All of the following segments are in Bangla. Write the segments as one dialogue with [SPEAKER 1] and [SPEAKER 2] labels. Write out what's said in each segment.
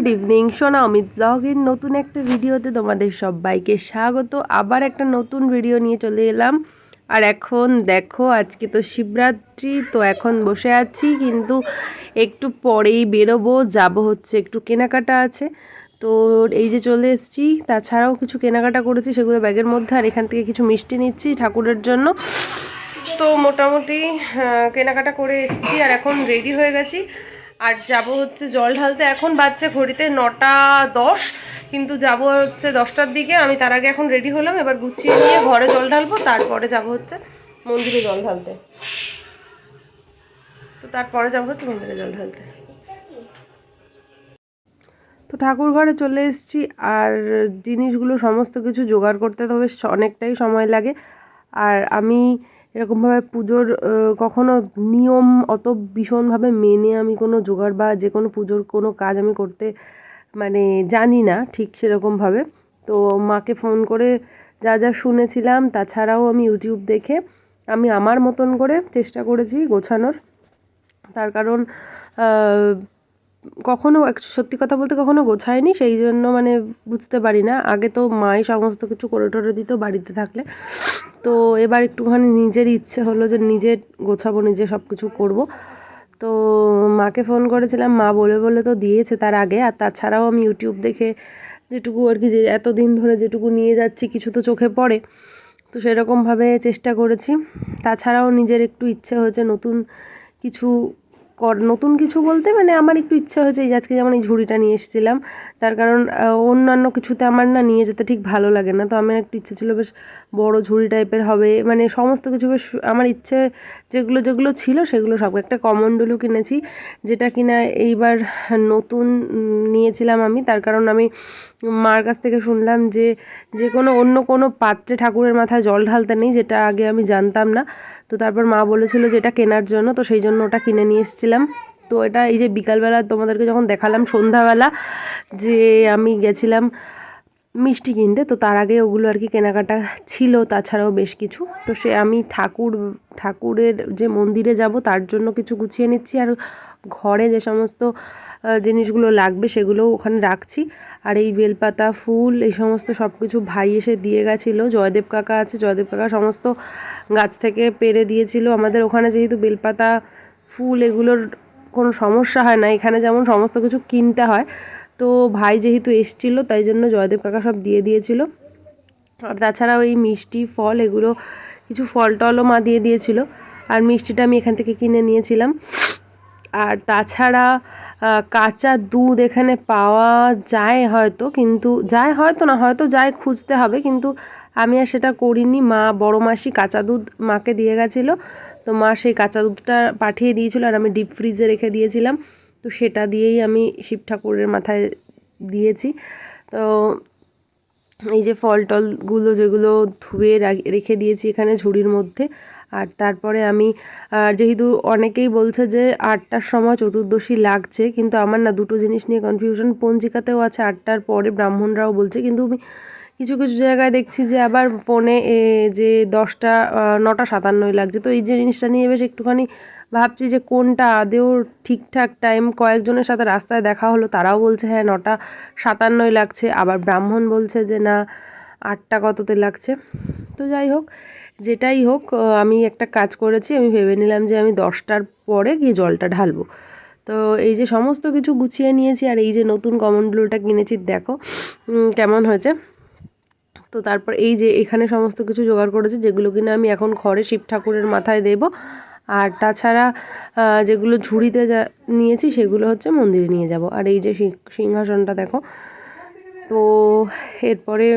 [SPEAKER 1] Good evening. সোনা, অমিত ব্লগের নতুন একটা ভিডিওতে তোমাদের সবাইকে স্বাগত। আবার একটা নতুন ভিডিও নিয়ে চলে এলাম। আর এখন দেখো, আজকে তো শিবরাত্রি, তো এখন বসে আছি, কিন্তু একটু পরেই বেরোবো। যাব হচ্ছে একটু কেনাকাটা আছে। তো এই যে চলে এসেছি, তাছাড়াও কিছু কেনাকাটা করেছি, সেগুলো ব্যাগের মধ্যে, আর এখান থেকে কিছু মিষ্টি নিচ্ছি ঠাকুরের জন্য। তো মোটামুটি কেনাকাটা করে এসেছি, আর এখন রেডি হয়ে গেছি। আর যাব হচ্ছে জল ঢালতে এখন বাচ্চা ঘড়িতে নটা দশ, কিন্তু যাব হচ্ছে দশটার দিকে। আমি তার আগে এখন রেডি হলাম, এবার গুছিয়ে নিয়ে ঘরে জল ঢালবো, তারপরে যাব হচ্ছে মন্দিরে জল ঢালতে। তো তারপরে যাব হচ্ছে মন্দিরে জল ঢালতে। তো ঠাকুর ঘরে চলে এসেছি, আর জিনিসগুলো সমস্ত কিছু জোগাড় করতে তবে অনেকটাই সময় লাগে। আর আমি এরকমভাবে পুজোর কখনো নিয়ম অত ভীষণভাবে মেনে আমি কোনো জোগাড় বা যে কোনো পুজোর কোনো কাজ আমি করতে মানে জানি না ঠিক সেরকমভাবে। তো মাকে ফোন করে যা যা শুনেছিলাম তাছাড়াও আমি ইউটিউব দেখে আমি আমার মতন করে চেষ্টা করেছি গোছানোর। তার কারণ কখনো সত্যি কথা বলতে কখনো গোছায়নি, সেই জন্য মানে বুঝতে পারি না। আগে তো মাই সমস্ত কিছু করে টরে দিত বাড়িতে থাকলে। তো এবার একটুখানি নিজের ইচ্ছে হলো যে নিজে গোছাবো, নিজে সব কিছু করব। তো মাকে ফোন করেছিলাম, মা বলে বলে তো দিয়েছে তার আগে। আর তাছাড়াও আমি ইউটিউব দেখে যেটুকু আর কি যে এতদিন ধরে যেটুকু নিয়ে যাচ্ছি, কিছু তো চোখে পড়ে। তো সেরকমভাবে চেষ্টা করেছি। তাছাড়াও নিজের একটু ইচ্ছে হয়েছে নতুন কিছু কর নতুন কিছু বলতে মানে আমার একটু ইচ্ছা হয়েছে এই আজকে যেমন এই ঝুড়িটা নিয়ে এসেছিলাম তার কারণ অন্যান্য কিছুতে আমার না নিয়ে যেতে ঠিক ভালো লাগে না। তো আমার একটু ইচ্ছে ছিল বেশ বড় ঝুড়ি টাইপের হবে। মানে সমস্ত কিছু বেশ আমার ইচ্ছে যেগুলো যেগুলো ছিল সেগুলো সব। একটা কমন্ডলু কিনেছি যেটা কিনা এইবার নতুন নিয়েছিলাম আমি। তার কারণ আমি মার কাছ থেকে শুনলাম যে যে কোনো অন্য কোনো পাত্রে ঠাকুরের মাথায় জল ঢালতে নেই, যেটা আগে আমি জানতাম না। তো তারপর মা বলেছিল যে এটা কেনার জন্য, তো সেই জন্য ওটা কিনে নিয়ে এসেছিলাম। তো এটা এই যে বিকালবেলা তোমাদেরকে যখন দেখালাম সন্ধ্যাবেলা যে আমি গেছিলাম মিষ্টি কিনতে, তো তার আগে ওগুলো আর কি কেনাকাটা ছিল, তাছাড়াও বেশ কিছু। তো সে আমি ঠাকুর, ঠাকুরের যে মন্দিরে যাব তার জন্য কিছু গুছিয়ে নিচ্ছি আর ঘরে যে সমস্ত জিনিসগুলো লাগবে সেগুলোও ওখানে রাখছি। আর এই বেলপাতা, ফুল, এই সমস্ত সব কিছু ভাই এসে দিয়ে গেছিল। জয়দেব কাকা আছে, জয়দেব কাকা সমস্ত গাছ থেকে পেরে দিয়েছিল। আমাদের ওখানে যেহেতু বেলপাতা, ফুল এগুলোর কোনো সমস্যা হয় না। এখানে যেমন সমস্ত কিছু কিনতে হয়। তো ভাই যেহেতু এসছিল, তাই জন্য জয়দেব কাকা সব দিয়ে দিয়েছিল। আর তাছাড়াও এই মিষ্টি ফল এগুলো, কিছু ফল টলও মা দিয়ে দিয়েছিল। আর মিষ্টিটা আমি এখান থেকে কিনে নিয়েছিলাম। আর তাছাড়া কাঁচা দুধ এখানে পাওয়া যায় হয়তো, কিন্তু যায় হয়তো না, হয়তো যায় খুঁজতে হবে। কিন্তু আমি আর সেটা করিনি। মা, বড় মাসি কাঁচা দুধ মাকে দিয়ে গেছিল। তো মা সেই কাঁচা দুধটা পাঠিয়ে দিয়েছিল আর আমি ডিপ ফ্রিজে রেখে দিয়েছিলাম। তো সেটা দিয়েই আমি শিব ঠাকুরের মাথায় দিয়েছি। তো এই যে ফল টলগুলো যেগুলো ধুয়ে রেখে দিয়েছি এখানে ঝুড়ির মধ্যে। আর তারপরে আমি যেহেতু অনেকেই বলছে যে আটটার সময় চতুর্দশী লাগছে, কিন্তু আমার না দুটো জিনিস নিয়ে কনফিউশন পঞ্জিকাতেও আছে আটটার পরে ব্রাহ্মণরাও বলছে, কিন্তু আমি কিছু কিছু জায়গায় দেখছি যে আবার ফোনে যে দশটা নটা সাতান্নই লাগছে। তো এই জিনিসটা নিয়ে বেশ একটুখানি ভাবছি যে কোনটা আদেও ঠিকঠাক টাইম কয়েকজনের সাথে রাস্তায় দেখা হলো, তারাও বলছে হ্যাঁ নটা সাতান্নই লাগছে। আবার ব্রাহ্মণ বলছে যে না, আটটা কততে লাগছে। তো যাই হোক, যেটাই হোক আমি একটা কাজ করেছি, আমি ভেবে নিলাম যে আমি দশটার পরে গিয়ে জলটা ঢালবো। তো এই যে সমস্ত কিছু গুছিয়ে নিয়েছি, আর এই যে নতুন কমন ব্লুটা কিনেছি, দেখো কেমন হয়েছে। তো তারপর এই যে এখানে সমস্ত কিছু জোগাড় করেছি, যেগুলো কিনা আমি এখন ঘরে শিব ঠাকুরের মাথায় দেব। আর তাছাড়া যেগুলো ঝুড়িতে যা, নিয়েছি সেগুলো হচ্ছে মন্দিরে নিয়ে যাব। আর এই যে সিংহাসনটা দেখো, তো এরপরে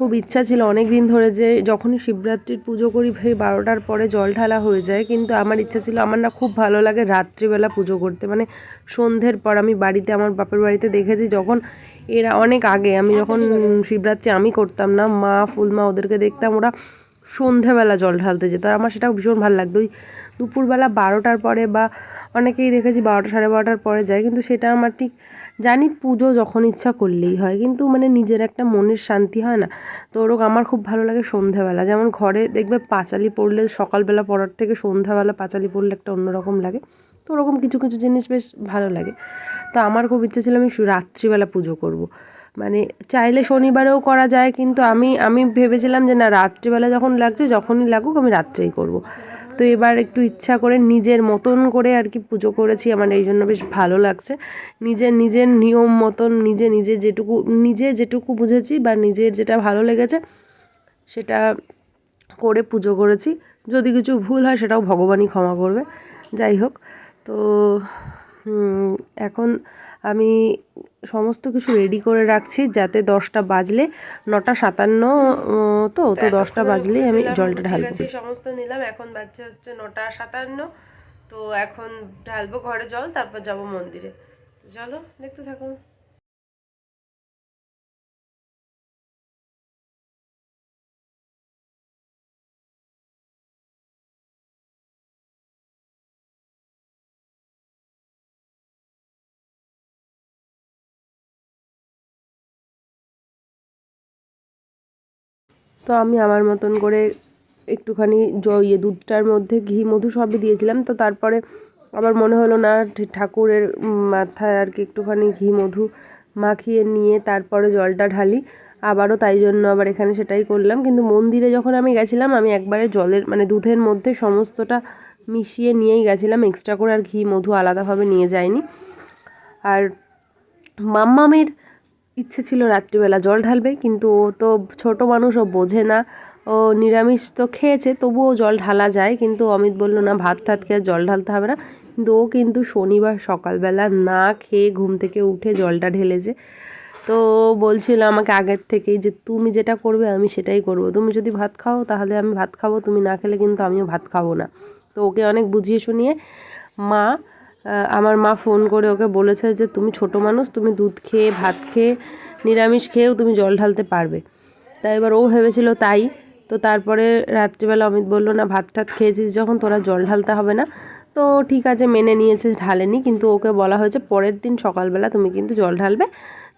[SPEAKER 1] খুব ইচ্ছা ছিল অনেক দিন ধরে যে যখনই শিবরাত্রির পুজো করি, সেই বারোটার পরে জল ঢালা হয়ে যায়। কিন্তু আমার ইচ্ছা ছিল, আমার না খুব ভালো লাগে রাত্রিবেলা পুজো করতে। মানে সন্ধ্যের পর আমি বাড়িতে, আমার বাপের বাড়িতে দেখেছি, যখন এরা অনেক আগে। আমি যখন শিবরাত্রি আমি করতাম না মা ফুলমা ওদেরকে দেখতাম ওরা সন্ধেবেলা জল ঢালতে যেত। আর আমার সেটা ভীষণ ভালো লাগতো। ওই দুপুরবেলা বারোটার পরে বা অনেকেই দেখেছি বারোটা সাড়ে বারোটার পরে যায় কিন্তু সেটা আমার ঠিক জানি পুজো যখন ইচ্ছা করলেই হয়। কিন্তু মানে নিজের একটা মনের শান্তি হয় না। তো ওরকম আমার খুব ভালো লাগে সন্ধ্যাবেলা যেমন ঘরে দেখবে পাঁচালি পড়লে সকালবেলা পড়ার থেকে সন্ধ্যাবেলা পাঁচালি পড়লে একটা অন্যরকম লাগে। তো ওরকম কিছু কিছু জিনিস বেশ ভালো লাগে তো আমার খুব ইচ্ছে ছিল আমি রাত্রিবেলা পুজো করব। মানে চাইলে শনিবারেও করা যায় কিন্তু আমি আমি ভেবেছিলাম যে না, রাত্রিবেলা যখন লাগছে, যখনই লাগুক আমি রাত্রেই করব। তো এবার একটু ইচ্ছা করে নিজের মতন করে আর কি পুজো করেছি, আমার এই জন্য বেশ ভালো লাগছে নিজের নিজের নিয়ম মতন, নিজে নিজে যেটুকু নিজে যেটুকু বুঝেছি বা নিজের যেটা ভালো লেগেছে, সেটা করে পুজো করেছি যদি কিছু ভুল হয় সেটাও ভগবানই ক্ষমা করবে যাই হোক তো এখন আমি সমস্ত কিছু রেডি করে রাখছি যাতে দশটা বাজলে নটা সাতান্ন তো তো দশটা বাজলে আমি জলটা ঢালবো। সমস্ত নিলাম এখন বাজছে হচ্ছে নটা সাতান্ন তো এখন ঢালবো ঘরে জল তারপর যাব মন্দিরে। চলো দেখতে থাকো। তো আমি আমার মতন করে একটুখানি জ ইয়ে দুধটার মধ্যে ঘি, মধু সবই দিয়েছিলাম। তো তারপরে আবার মনে হলো না ঠাকুরের মাথায় আর কি একটুখানি ঘি, মধু মাখিয়ে নিয়ে তারপরে জলটা ঢালি। আবারও তাই জন্য আবার এখানে সেটাই করলাম। কিন্তু মন্দিরে যখন আমি গেছিলাম, আমি একবারে জলের মানে দুধের মধ্যে সমস্তটা মিশিয়ে নিয়েই গেছিলাম। এক্সট্রা করে আর ঘি, মধু আলাদাভাবে নিয়ে যাইনি। আর মাম্মামের ইচ্ছে ছিল রাত্রিবেলা জল ঢালবে, কিন্তু ও তো ছোট মানুষ, ও বোঝে না। ও নিরামিষ তো খেয়েছে, তবুও জল ঢালা যায়, কিন্তু অমিত বলল, না, ভাত টাত খেয়ে জল ঢালতে হবে না। কিন্তু ও কিন্তু শনিবার সকালবেলা না খেয়ে ঘুম থেকে উঠে জলটা ঢেলেছে। তো বলছিল আমাকে আগের থেকেই যে, তুমি যেটা করবে, আমি সেটাই করব। তুমি যদি ভাত খাও, তাহলে আমি ভাত খাব, তুমি না খেলে কিন্তু আমিও ভাত খাব না। তো ওকে অনেক বুঝিয়ে শুনিয়ে মা আমার মা ফোন করে ওকে বলেছে যে, তুমি ছোট মানুষ, তুমি দুধ খেয়ে, ভাত খেয়ে, নিরামিষ খেয়েও তুমি জল ঢালতে পারবে। তাই এবার ও ভেবেছিল তাই। তো তারপরে রাত্রিবেলা অমিত বলল, না, ভাত টাত খেয়েছিস যখন, তোরা জল ঢালতে হবে না। তো ঠিক আছে, মেনে নিয়েছে, ঢালেনি। কিন্তু ওকে বলা হয়েছে, পরের দিন সকালবেলা তুমি কিন্তু জল ঢালবে।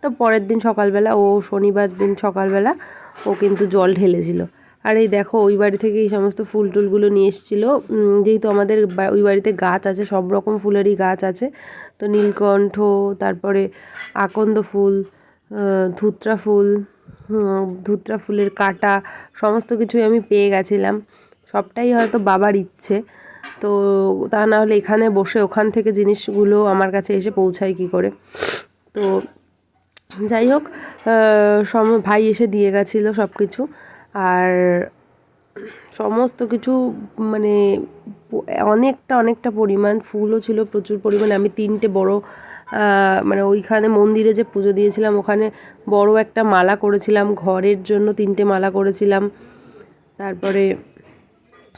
[SPEAKER 1] তো পরের দিন সকালবেলা, ও শনিবার দিন সকালবেলা, ও কিন্তু জল ঢেলেছিল। আর এই দেখো, ওই বাড়ি থেকে এই সমস্ত ফুল টুলগুলো নিয়ে এসেছিল। যেহেতু আমাদের ওই বাড়িতে গাছ আছে, সব রকম ফুলেরই গাছ আছে। তো নীলকণ্ঠ, তারপরে আকন্দ ফুল ধুত্রা ফুল ধুত্রা ফুলের কাটা, সমস্ত কিছুই আমি পেয়ে গেছিলাম। সবটাই হয়তো বাবার ইচ্ছে। তো তা না হলে এখানে বসে ওখান থেকে জিনিসগুলো আমার কাছে এসে পৌঁছায় কী করে? তো যাই হোক সম, ভাই এসে দিয়ে গেছিল সব কিছু আর সমস্ত কিছু মানে অনেকটা অনেকটা পরিমাণ ফুলও ছিল, প্রচুর পরিমাণে। আমি তিনটে বড় মানে ওইখানে মন্দিরে যে পুজো দিয়েছিলাম, ওখানে বড় একটা মালা করেছিলাম, ঘরের জন্য তিনটে মালা করেছিলাম। তারপরে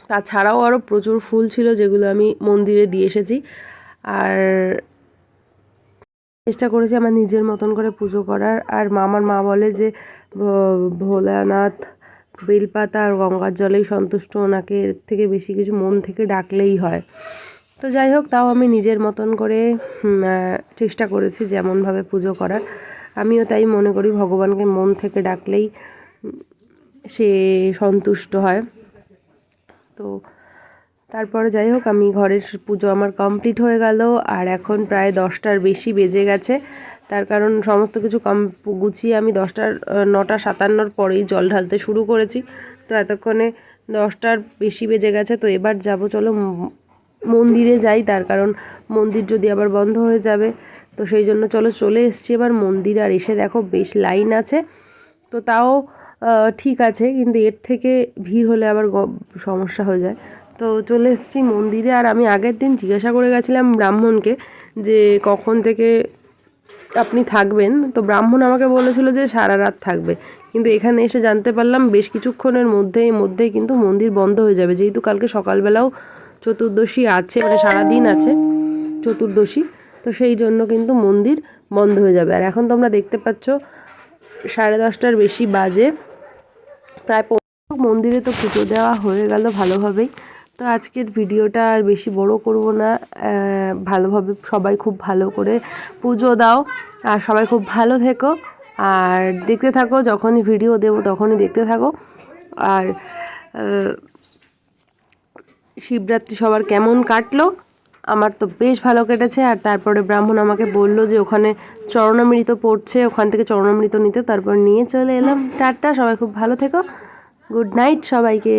[SPEAKER 1] তাছাড়াও আরও প্রচুর ফুল ছিল, যেগুলো আমি মন্দিরে দিয়ে এসেছি। আর চেষ্টা করেছি আমার নিজের মতন করে পুজো করার। আর মামার মা বলে যে ভোলানাথ বেলপাতা আর গঙ্গার জলেই সন্তুষ্ট। ওনাকে এর থেকে বেশি কিছু মন থেকে ডাকলেই হয়। তো যাই হোক, তাও আমি নিজের মতন করে চেষ্টা করেছি যেমনভাবে পুজো করার। আমিও তাই মনে করি, ভগবানকে মন থেকে ডাকলেই সে সন্তুষ্ট হয়। তো তারপরে যাই হোক, আমি ঘরের পুজো আমার কমপ্লিট হয়ে গেল। আর এখন প্রায় দশটার বেশি বেজে গেছে। তার কারণ সমস্ত কিছু কম গুছিয়ে আমি দশটার নটা সাতান্নর পরেই জল ঢালতে শুরু করেছি। তো এতক্ষণে দশটার বেশি বেজে গেছে, তো এবার যাব, চলো মন্দিরে যাই। তার কারণ মন্দির যদি আবার বন্ধ হয়ে যাবে, তো সেই জন্য চলো চলে এসছি এবার মন্দির। আর এসে দেখো বেশ লাইন আছে, তো তাও ঠিক আছে, কিন্তু এর থেকে ভিড় হলে আবার সমস্যা হয়ে যায়। তো চলে এসেছি মন্দিরে। আর আমি আগের দিন জিজ্ঞাসা করে গেছিলাম ব্রাহ্মণকে যে কখন থেকে আপনি থাকবেন। তো ব্রাহ্মণ আমাকে বলেছিল যে সারা রাত থাকবে। কিন্তু এখানে এসে জানতে পারলাম বেশ কিছুক্ষণের মধ্যেই মধ্যেই কিন্তু মন্দির বন্ধ হয়ে যাবে। যেহেতু কালকে সকালবেলাও চতুর্দশী আছে মানে সারাদিন আছে চতুর্দশী, তো সেই জন্য কিন্তু মন্দির বন্ধ হয়ে যাবে। আর এখন তোমরা দেখতে পাচ্ছ, সাড়ে দশটার বেশি বাজে। প্রায় মন্দিরে তো পুজো দেওয়া হয়ে গেল ভালোভাবেই। তো আজকের ভিডিওটা আর বেশি বড় করব না ভালোভাবে সবাই খুব ভালো করে পুজো দাও, আর সবাই খুব ভালো থেকো, আর দেখতে থাকো, যখনই ভিডিও দেবো তখনই দেখতে থাকো, আর শিবরাত্রি সবার কেমন কাটলো, আমার তো বেশ ভালো কেটেছে, আর তারপরে ব্রাহ্মণ আমাকে বলল যে ওখানে চরণামৃত পড়ছে, ওখান থেকে চরণামৃত নিতে, তারপর নিয়ে চলে এলাম। টাটা, সবাই খুব ভালো থেকো, গুড নাইট সবাইকে।